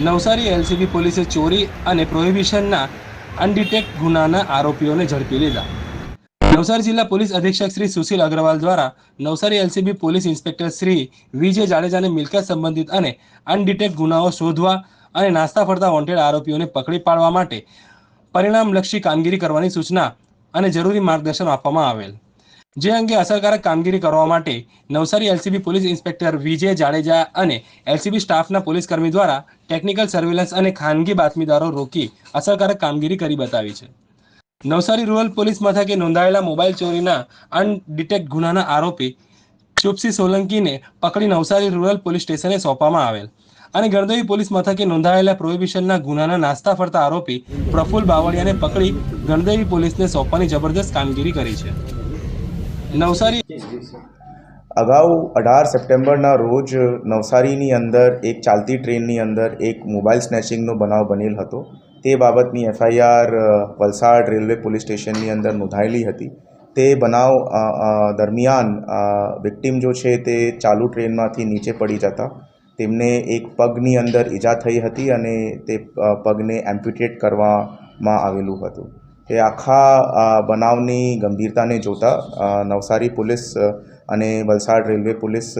Navsari LCB પોલીસે ચોરી અને પ્રોહિબિશનના અનડિટેક્ટ ગુનાના આરોપીઓને ઝડપી લીધા. નવસારી જિલ્લા પોલીસ અધિક્ષક શ્રી સુશીલ અગ્રવાલ દ્વારા Navsari LCB police inspector Shri Vijay જાડેજાને મિલકત સંબંધિત અને અનડિટેક ગુનાઓ શોધવા અને નાસ્તા ફરતા વોન્ટેડ આરોપીઓને પકડી પાડવા માટે પરિણામલક્ષી કામગીરી કરવાની સૂચના અને જરૂરી માર્ગદર્શન આપવામાં આવેલ. જે અંગે અસરકારક કામગીરી કરવા માટે Navsari LCB police inspector Vijay Jadeja અને એલસીબી સ્ટાફના પોલીસ કર્મી દ્વારા ટેકનિકલ સર્વેલન્સ અને ખાનગી બાતમીદારો રોકી અસરકારક કામગીરી કરી બતાવી છે. નવસારી રૂરલ પોલીસ મથકે નોંધાયેલા મોબાઈલ ચોરીના અનડિટેક્ટ ગુનાના આરોપી ચુપસી સોલંકીને પકડી નવસારી રૂરલ પોલીસ સ્ટેશને સોંપવામાં આવેલ અને ગણદેવી પોલીસ મથકે નોંધાયેલા પ્રોહિબિશનના ગુનાના નાસ્તા ફરતા આરોપી પ્રફુલ બાવળિયાને પકડી ગણદેવી પોલીસને સોંપવાની જબરદસ્ત કામગીરી કરી છે. નવસારી અગાઉ અઢાર સપ્ટેમ્બરના રોજ નવસારીની અંદર એક ચાલતી ટ્રેનની અંદર એક મોબાઈલ સ્નેચિંગનો બનાવ બનેલ હતો. તે બાબતની એફઆઈઆર વલસાડ રેલવે પોલીસ સ્ટેશનની અંદર નોંધાયેલી હતી. તે બનાવ દરમિયાન વિક્ટિમ જો છે તે ચાલુ ટ્રેનમાંથી નીચે પડી જતા. તેમને એક પગની અંદર ઈજા થઈ હતી અને તે પગને એમ્પ્યુટેટ કરવામાં આવેલું હતું. તે આખા બનાવની ગંભીરતાને જોતા નવસારી પોલીસ અને વલસાડ રેલવે પોલીસ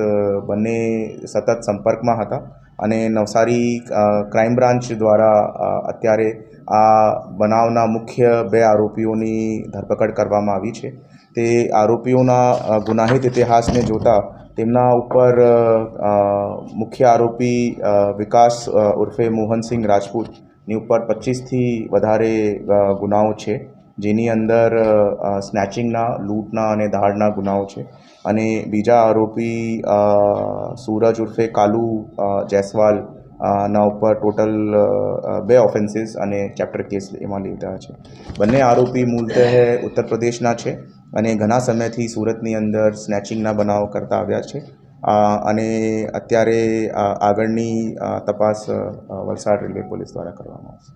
બંને સતત સંપર્કમાં હતા અને નવસારી ક્રાઇમ બ્રાન્ચ દ્વારા અત્યારે આ બનાવના મુખ્ય બે આરોપીઓની ધરપકડ કરવામાં આવી છે. તે આરોપીઓના ગુનાહિત ઇતિહાસને જોતા તેમના ઉપર મુખ્ય આરોપી વિકાસ ઉર્ફે મોહનસિંહ રાજપૂતની ઉપર પચીસથી વધારે ગુનાઓ છે, જેની અંદર સ્નેચિંગના, લૂંટના અને દાળના ગુનાઓ છે. અને બીજા આરોપી સૂરજ ઉર્ફે કાલુ જયસ્વાલ ના ઉપર ટોટલ બે ઓફેન્સીસ અને ચેપ્ટર કેસ એમાં લીધા છે. બંને આરોપી મૂળતઃ ઉત્તર પ્રદેશના છે અને ઘણા સમયથી સુરતની અંદર સ્નેચિંગના બનાવો કરતા આવ્યા છે. અને અત્યારે આગળની તપાસ વલસાડ રેલવે પોલીસ દ્વારા કરવામાં આવશે.